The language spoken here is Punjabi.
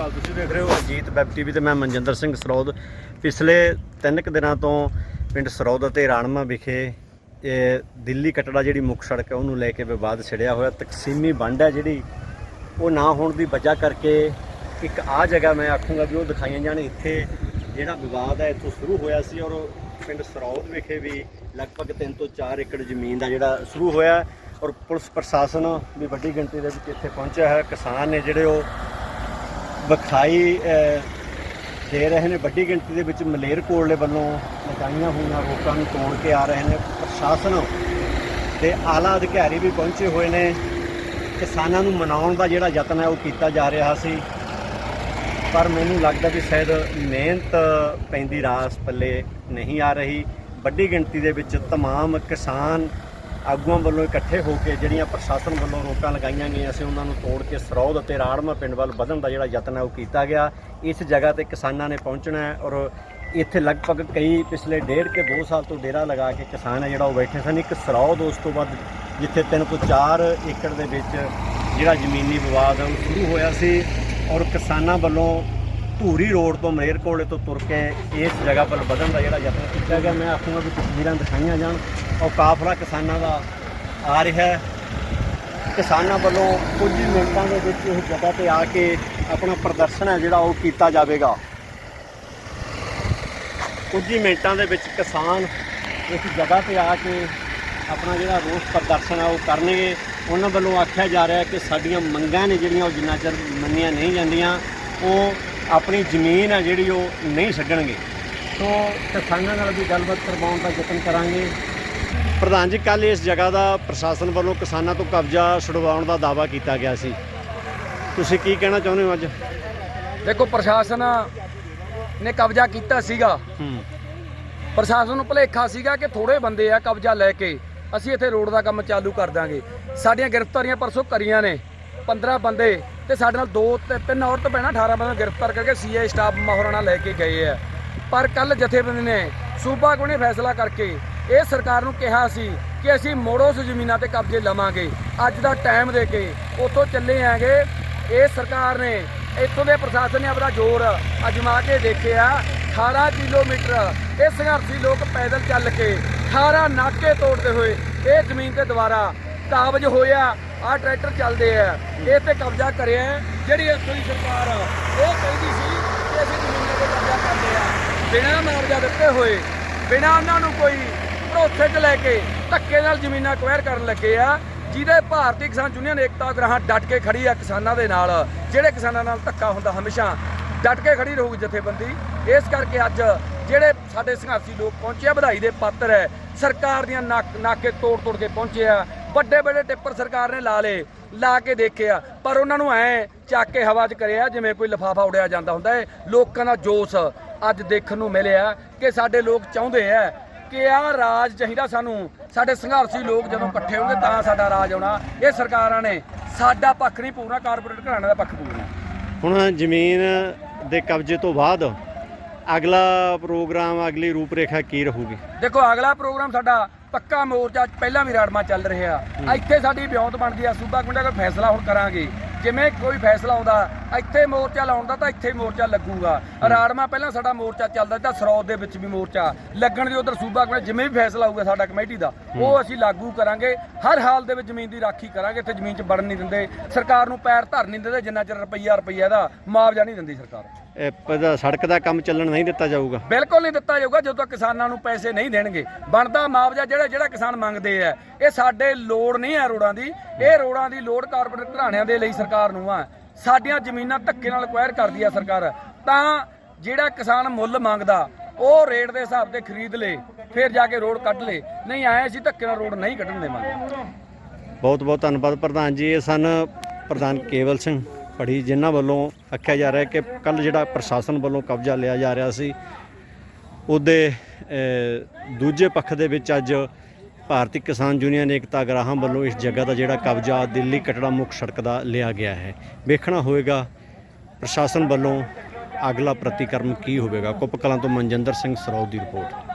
ਭਾਜੀ ਵੇਖ ਰਹੇ ਹੋ ਅਜੀਤ ਵੈਬ ਟੀਵੀ ਤੇ ਮੈਂ ਮਨਜਿੰਦਰ ਸਿੰਘ ਸਰੋਦ। ਪਿਛਲੇ ਤਿੰਨ ਕੁ ਦਿਨਾਂ ਤੋਂ ਪਿੰਡ ਸਰੋਦ ਅਤੇ ਰਾਣਮਾ ਵਿਖੇ ਇਹ ਦਿੱਲੀ ਕਟੜਾ ਜਿਹੜੀ ਮੁੱਖ ਸੜਕ ਹੈ, ਉਹਨੂੰ ਲੈ ਕੇ ਵਿਵਾਦ ਛਿੜਿਆ ਹੋਇਆ। ਤਕਸੀਮੀ ਵੰਡ ਹੈ ਜਿਹੜੀ, ਉਹ ਨਾ ਹੋਣ ਦੀ ਵਜ੍ਹਾ ਕਰਕੇ ਇੱਕ ਆ ਜਗ੍ਹਾ ਮੈਂ ਆਖੂੰਗਾ ਵੀ ਉਹ ਦਿਖਾਈਆਂ ਜਾਣ। ਇੱਥੇ ਜਿਹੜਾ ਵਿਵਾਦ ਹੈ, ਇੱਥੋਂ ਸ਼ੁਰੂ ਹੋਇਆ ਸੀ ਔਰ ਪਿੰਡ ਸਰੌਦ ਵਿਖੇ ਵੀ ਲਗਭਗ 3 ਤੋਂ 4 ਏਕੜ ਜ਼ਮੀਨ ਦਾ ਜਿਹੜਾ ਸ਼ੁਰੂ ਹੋਇਆ। ਔਰ ਪੁਲਿਸ ਪ੍ਰਸ਼ਾਸਨ ਵੀ ਵੱਡੀ ਗਿਣਤੀ ਦੇ ਵਿੱਚ ਇੱਥੇ ਪਹੁੰਚਿਆ ਹੈ। ਕਿਸਾਨ ਨੇ ਜਿਹੜੇ ਉਹ ਵਿਖਾਈ ਅਹ, ਦੇ ਰਹੇ ਨੇ ਵੱਡੀ ਗਿਣਤੀ ਦੇ ਵਿੱਚ ਮਲੇਰਕੋਟਲੇ ਵੱਲੋਂ ਲਗਾਈਆਂ ਹੋਈਆਂ ਰੋਕਾਂ ਨੂੰ ਤੋੜ ਕੇ ਆ ਰਹੇ ਨੇ ਪ੍ਰਸ਼ਾਸਨ ਦੇ ਆਲਾ ਅਧਿਕਾਰੀ ਵੀ ਪਹੁੰਚੇ ਹੋਏ ਨੇ ਕਿਸਾਨਾਂ ਨੂੰ ਮਨਾਉਣ ਦਾ ਜਿਹੜਾ ਯਤਨ ਹੈ ਉਹ ਕੀਤਾ ਜਾ ਰਿਹਾ ਸੀ ਪਰ ਮੈਨੂੰ ਲੱਗਦਾ ਵੀ ਸ਼ਾਇਦ ਮਿਹਨਤ ਪੈਂਦੀ ਰਾਸ ਪੱਲੇ ਨਹੀਂ ਆ ਰਹੀ ਵੱਡੀ ਗਿਣਤੀ ਦੇ ਵਿੱਚ तमाम ਕਿਸਾਨ ਆਗੂਆਂ ਵੱਲੋਂ ਇਕੱਠੇ ਹੋ ਕੇ ਜਿਹੜੀਆਂ ਪ੍ਰਸ਼ਾਸਨ ਵੱਲੋਂ ਰੋਕਾਂ ਲਗਾਈਆਂ ਗਈਆਂ ਸੀ, ਉਹਨਾਂ ਨੂੰ ਤੋੜ ਕੇ ਸਰੌਦ ਅਤੇ ਰਾੜਮਾ ਪਿੰਡ ਵੱਲ ਵਧਣ ਦਾ ਜਿਹੜਾ ਯਤਨ ਹੈ ਉਹ ਕੀਤਾ ਗਿਆ। ਇਸ ਜਗ੍ਹਾ ਤੇ ਕਿਸਾਨਾਂ ਨੇ ਪਹੁੰਚਣਾ ਹੈ ਔਰ ਇੱਥੇ ਲਗਭਗ ਕਈ ਪਿਛਲੇ ਡੇਢ ਕੇ 2 ਸਾਲ ਤੋਂ ਡੇਰਾ ਲਗਾ ਕੇ ਕਿਸਾਨ ਹੈ ਜਿਹੜਾ ਉਹ ਬੈਠੇ ਸਨ। ਇੱਕ ਸਰੌਦ ਉਸ ਤੋਂ ਬਾਅਦ ਜਿੱਥੇ 3 ਤੋਂ 4 ਏਕੜ ਦੇ ਵਿੱਚ ਜਿਹੜਾ ਜ਼ਮੀਨੀ ਵਿਵਾਦ ਹੈ ਉਹ ਸ਼ੁਰੂ ਹੋਇਆ ਸੀ ਔਰ ਕਿਸਾਨਾਂ ਵੱਲੋਂ ਧੂਰੀ ਰੋਡ ਤੋਂ ਮਲੇਰਕੋਟਲੇ ਤੋਂ ਤੁਰ ਕੇ ਇਸ ਜਗ੍ਹਾ ਵੱਲ ਵਧਣ ਦਾ ਜਿਹੜਾ ਯਤਨ ਕੀਤਾ ਗਿਆ, ਮੈਂ ਆਖੂੰਗਾ ਵੀ ਤਸਵੀਰਾਂ ਦਿਖਾਈਆਂ ਜਾਣ। ਔਰ ਕਾਫਲਾ ਕਿਸਾਨਾਂ ਦਾ ਆ ਰਿਹਾ ਹੈ। ਕਿਸਾਨਾਂ ਵੱਲੋਂ ਕੁਝ ਹੀ ਮਿੰਟਾਂ ਦੇ ਵਿੱਚ ਇਸ ਜਗ੍ਹਾ ਤੇ ਆ ਕੇ ਆਪਣਾ ਪ੍ਰਦਰਸ਼ਨ ਹੈ ਜਿਹੜਾ ਉਹ ਕੀਤਾ ਜਾਵੇਗਾ। ਕੁਝ ਹੀ ਮਿੰਟਾਂ ਦੇ ਵਿੱਚ ਕਿਸਾਨ ਇਸ ਜਗ੍ਹਾ ਤੇ ਆ ਕੇ ਆਪਣਾ ਜਿਹੜਾ ਰੋਸ ਪ੍ਰਦਰਸ਼ਨ ਹੈ ਉਹ ਕਰਨਗੇ। ਉਹਨਾਂ ਵੱਲੋਂ ਆਖਿਆ ਜਾ ਰਿਹਾ ਕਿ ਸਾਡੀਆਂ ਮੰਗਾਂ ਨੇ ਜਿਹੜੀਆਂ ਉਹ ਜਿੰਨਾ ਚਿਰ ਮੰਨੀਆਂ ਨਹੀਂ ਜਾਂਦੀਆਂ, ਉਹ ਆਪਣੀ ਜ਼ਮੀਨ ਹੈ ਜਿਹੜੀ ਉਹ ਨਹੀਂ ਛੱਡਣਗੇ। ਸੋ ਕਿਸਾਨਾਂ ਨਾਲ ਵੀ ਗੱਲਬਾਤ ਕਰਵਾਉਣ ਦਾ ਯਤਨ ਕਰਾਂਗੇ। ਪ੍ਰਧਾਨ ਜੀ ਕੱਲ ਇਸ ਜਗ੍ਹਾ ਦਾ ਪ੍ਰਸ਼ਾਸਨ ਵੱਲੋਂ ਕਿਸਾਨਾਂ ਤੋਂ ਕਬਜ਼ਾ ਛੁਡਵਾਉਣ ਦਾ ਦਾਅਵਾ ਕੀਤਾ ਗਿਆ ਸੀ। ਤੁਸੀਂ ਕੀ ਕਹਿਣਾ ਚਾਹੁੰਦੇ ਹੋ ਅੱਜ? ਦੇਖੋ ਪ੍ਰਸ਼ਾਸਨ ਨੇ ਕਬਜ਼ਾ ਕੀਤਾ ਸੀਗਾ। ਪ੍ਰਸ਼ਾਸਨ ਨੂੰ ਭੁਲੇਖਾ ਸੀਗਾ ਕਿ ਥੋੜੇ ਬੰਦੇ ਆ ਕਬਜ਼ਾ ਲੈ ਕੇ ਅਸੀਂ ਇੱਥੇ ਰੋਡ ਦਾ ਕੰਮ ਚਾਲੂ ਕਰ ਦਾਂਗੇ। ਸਾਡੀਆਂ ਗ੍ਰਿਫਤਾਰੀਆਂ ਪਰਸੋਂ ਕਰੀਆਂ ਨੇ। 15 ਬੰਦੇ ਤੇ ਸਾਡੇ ਨਾਲ ਦੋ ਤੇ ਤਿੰਨ ਔਰਤ ਭੈਣਾਂ 18 ਬੰਦੇ ਨੂੰ ਗ੍ਰਿਫਤਾਰ ਕਰਕੇ ਸੀਆਈ ਸਟਾਫ ਮਹਾਰਾਣਾ ਲੈ ਕੇ ਗਏ ਆ। ਪਰ ਕੱਲ ਜਥੇਬੰਦੀ ਨੇ ਸੂਬਾ ਕੋਲ ਫੈਸਲਾ ਕਰਕੇ ਇਹ ਸਰਕਾਰ ਨੂੰ ਕਿਹਾ ਸੀ ਕਿ ਅਸੀਂ ਮੋੜੋ ਉਸ ਜ਼ਮੀਨਾਂ ਤੇ ਕਬਜ਼ੇ ਲਵਾਂਗੇ। ਅੱਜ ਦਾ ਟਾਈਮ ਦੇ ਕੇ ਉੱਥੋਂ ਚੱਲੇ ਆਂਗੇ। ਇਹ ਸਰਕਾਰ ਨੇ ਇੱਥੋਂ ਦੇ ਪ੍ਰਸ਼ਾਸਨ ਨੇ ਆਪਣਾ ਜ਼ੋਰ ਅਜਮਾ ਕੇ ਦੇਖਿਆ। 18 ਕਿਲੋਮੀਟਰ ਇਹ ਸੰਘਰਸ਼ੀ ਲੋਕ ਪੈਦਲ ਚੱਲ ਕੇ 18 ਨਾਕੇ ਤੋੜਦੇ ਹੋਏ ਇਹ ਜ਼ਮੀਨ ਤੇ ਦੁਬਾਰਾ ਕਾਬਜ ਹੋਇਆ। ਆ ਟਰੈਕਟਰ ਚੱਲਦੇ ਆ। ਇਹ ਤੇ ਕਬਜ਼ਾ ਕਰਿਆ ਜਿਹੜੀ ਇੱਥੋਂ ਦੀ ਸਰਕਾਰ ਉਹ ਕਹਿੰਦੀ ਸੀ ਕਿ ਅਸੀਂ ਜ਼ਮੀਨਾਂ ਤੇ ਕਬਜ਼ਾ ਕਰਦੇ ਆ। ਬਿਨਾਂ ਮੁਆਵਜ਼ਾ ਦਿੱਤੇ ਹੋਏ, ਬਿਨਾਂ ਉਹਨਾਂ ਨੂੰ ਕੋਈ ਭਰੋਸੇ 'ਚ ਲੈ ਕੇ ਧੱਕੇ ਨਾਲ ਜ਼ਮੀਨਾਂ ਅਕਵਾਇਰ ਕਰਨ ਲੱਗੇ ਆ। ਜਿਹਦੇ ਭਾਰਤੀ ਕਿਸਾਨ ਯੂਨੀਅਨ ਏਕਤਾ ਗ੍ਰਾਹਾਂ ਡਟ ਕੇ ਖੜੀ ਆ ਕਿਸਾਨਾਂ ਦੇ ਨਾਲ। ਜਿਹੜੇ ਕਿਸਾਨਾਂ ਨਾਲ ਧੱਕਾ ਹੁੰਦਾ ਹਮੇਸ਼ਾ ਡਟ ਕੇ ਖੜੀ ਰਹੂਗੀ ਜਥੇਬੰਦੀ। ਇਸ ਕਰਕੇ ਅੱਜ ਜਿਹੜੇ ਸਾਡੇ ਸੰਘਰਸ਼ੀ ਲੋਕ ਪਹੁੰਚੇ ਆ, ਵਧਾਈ ਦੇ ਪਾਤਰ ਹੈ। ਸਰਕਾਰ ਦੀਆਂ ਨਾਕੇ ਤੋੜ ਤੋੜ ਕੇ ਪਹੁੰਚੇ ਆ। ਵੱਡੇ ਵੱਡੇ ਟਿੱਪਰ ਸਰਕਾਰ ਨੇ ਲਾ ਲਏ, ਲਾ ਕੇ ਦੇਖਿਆ। ਪਰ ਉਹਨਾਂ ਨੂੰ ਐ ਚੱਕ ਕੇ ਹਵਾ 'ਚ ਕਰਿਆ, ਜਿਵੇਂ ਕੋਈ ਲਿਫਾਫਾ ਉੜਿਆ ਜਾਂਦਾ ਹੁੰਦਾ ਹੈ ਲੋਕਾਂ ਦਾ ਜੋਸ਼ ਅੱਜ ਦੇਖਣ ਨੂੰ ਮਿਲਿਆ ਕਿ ਸਾਡੇ ਲੋਕ ਚਾਹੁੰਦੇ ਆ ਕਿ ਆਹ ਰਾਜ ਚਾਹੀਦਾ ਸਾਨੂੰ। ਸਾਡੇ ਸੰਘਰਸ਼ੀ ਲੋਕ ਜਦੋਂ ਇਕੱਠੇ ਹੋਣਗੇ ਤਾਂ ਸਾਡਾ ਰਾਜ ਆਉਣਾ। ਇਹ ਸਰਕਾਰਾਂ ਨੇ ਸਾਡਾ ਪੱਖ ਨਹੀਂ ਪੂਰਨਾ ਕਾਰਪੋਰੇਟ ਘਰਾਣੇ ਦਾ ਪੱਖ ਪੂਰਨਾ ਹੁਣ ਜ਼ਮੀਨ ਦੇ ਕਬਜ਼ੇ ਤੋਂ ਬਾਅਦ ਅਗਲਾ ਪ੍ਰੋਗਰਾਮ ਅਗਲੀ ਰੂਪਰੇਖਾ ਕੀ ਰਹੂਗੀ? ਦੇਖੋ ਅਗਲਾ ਪ੍ਰੋਗਰਾਮ ਸਾਡਾ ਪੱਕਾ ਮੋਰਚਾ ਪਹਿਲਾਂ ਵੀ ਰਾੜਮਾ ਚੱਲ ਰਿਹਾ। ਇੱਥੇ ਸਾਡੀ ਵਿਉਂਤ ਬਣਦੀ ਆ ਸੂਬਾ ਕੁੰਡਾ ਕੋਈ ਫੈਸਲਾ ਹੁਣ ਕਰਾਂਗੇ। ਜਿਵੇਂ ਕੋਈ ਫੈਸਲਾ ਆਉਂਦਾ ਇੱਥੇ ਮੋਰਚਾ ਲਾਉਣ ਦਾ ਤਾਂ ਇੱਥੇ ਮੋਰਚਾ ਲੱਗੂਗਾ। ਰਾੜਮਾ ਪਹਿਲਾਂ ਸਾਡਾ ਮੋਰਚਾ ਚੱਲਦਾ ਤਾਂ ਸਰੌਦ ਦੇ ਵਿੱਚ ਵੀ ਮੋਰਚਾ ਲੱਗਣ ਦੀ ਉਧਰ ਸੂਬਾ ਕੁੰਡਾ ਜਿਵੇਂ ਵੀ ਫੈਸਲਾ ਆਊਗਾ ਸਾਡਾ ਕਮੇਟੀ ਦਾ। ਉਹ ਅਸੀਂ ਲਾਗੂ ਕਰਾਂਗੇ। ਹਰ ਹਾਲ ਦੇ ਵਿੱਚ ਜ਼ਮੀਨ ਦੀ ਰਾਖੀ ਕਰਾਂਗੇ ਇੱਥੇ ਜ਼ਮੀਨ 'ਚ ਵੜਨ ਨਹੀਂ ਦਿੰਦੇ। ਸਰਕਾਰ ਨੂੰ ਪੈਰ ਧਰ ਨਹੀਂ ਦਿੰਦੇ ਜਿੰਨਾ ਚਿਰ ਰੁਪਈਆ ਰੁਪਈਆ ਦਾ ਮੁਆਵਜ਼ਾ ਨਹੀਂ ਦਿੰਦੀ ਸਰਕਾਰ। ਇਹ ਪਤਾ ਸੜਕ ਦਾ ਕੰਮ ਚੱਲਣ ਨਹੀਂ ਦਿੱਤਾ ਜਾਊਗਾ। ਬਿਲਕੁਲ ਨਹੀਂ ਦਿੱਤਾ ਜਾਊਗਾ ਜਦੋਂ ਤੱਕ ਕਿਸਾਨਾਂ ਨੂੰ ਪੈਸੇ ਨਹੀਂ ਦੇਣਗੇ। ਬਣਦਾ ਮੁਆਵਜ਼ਾ ਜਿਹੜਾ ਜਿਹੜਾ ਕਿਸਾਨ ਮੰਗਦੇ ਆ। ਇਹ ਸਾਡੇ ਲੋੜ ਨਹੀਂ ਹੈ ਰੋਡਾਂ ਦੀ। ਇਹ ਰੋਡਾਂ ਦੀ ਲੋੜ ਕਾਰਪੋਰੇਟ ਘਰਾਣਿਆਂ ਦੇ ਲਈ ਸਰਕਾਰ ਨੂੰ ਆ। ਸਾਡੀਆਂ ਜ਼ਮੀਨਾਂ ਧੱਕੇ ਨਾਲ ਅਕਵਾਇਰ ਕਰਦੀ ਆ ਸਰਕਾਰ। ਤਾਂ ਜਿਹੜਾ ਕਿਸਾਨ ਮੁੱਲ ਮੰਗਦਾ ਉਹ ਰੇਟ ਦੇ ਹਿਸਾਬ ਤੇ ਖਰੀਦ ਲੇ। ਫਿਰ ਜਾ ਕੇ ਰੋਡ ਕੱਢ ਲੇ। ਨਹੀਂ ਆਏ ਅਸੀਂ ਧੱਕੇ ਨਾਲ ਰੋਡ ਨਹੀਂ ਕੱਢਣ ਦੇਵਾਂਗੇ। ਬਹੁਤ ਬਹੁਤ ਧੰਨਵਾਦ ਪ੍ਰਧਾਨ ਜੀ। ਇਹ ਸਨ ਪ੍ਰਧਾਨ ਕੇਵਲ ਸਿੰਘ ਪੜੀ ਜਿਨ੍ਹਾਂ ਵੱਲੋਂ ਆਖਿਆ ਜਾ ਰਿਹਾ ਕਿ ਕੱਲ ਜਿਹੜਾ ਪ੍ਰਸ਼ਾਸਨ ਵੱਲੋਂ ਕਬਜ਼ਾ ਲਿਆ ਜਾ ਰਿਹਾ ਸੀ, ਉਹਦੇ ਦੂਜੇ ਪੱਖ ਦੇ ਵਿੱਚ ਅੱਜ ਭਾਰਤੀ ਕਿਸਾਨ ਯੂਨੀਅਨ ਏਕਤਾ ਗਰਾਹਾਂ ਵੱਲੋਂ ਇਸ ਜਗ੍ਹਾ ਦਾ ਜਿਹੜਾ ਕਬਜ਼ਾ, ਦਿੱਲੀ ਕਟੜਾ ਮੁੱਖ ਸੜਕ ਦਾ ਲਿਆ ਗਿਆ ਹੈ। ਵੇਖਣਾ ਹੋਵੇਗਾ ਪ੍ਰਸ਼ਾਸਨ ਵੱਲੋਂ ਅਗਲਾ ਪ੍ਰਤੀਕਰਮ ਕੀ ਹੋਵੇਗਾ। ਕੁੱਪ ਕਲਾਂ ਤੋਂ ਮਨਜਿੰਦਰ ਸਿੰਘ ਸਰੌਦ ਦੀ ਰਿਪੋਰਟ।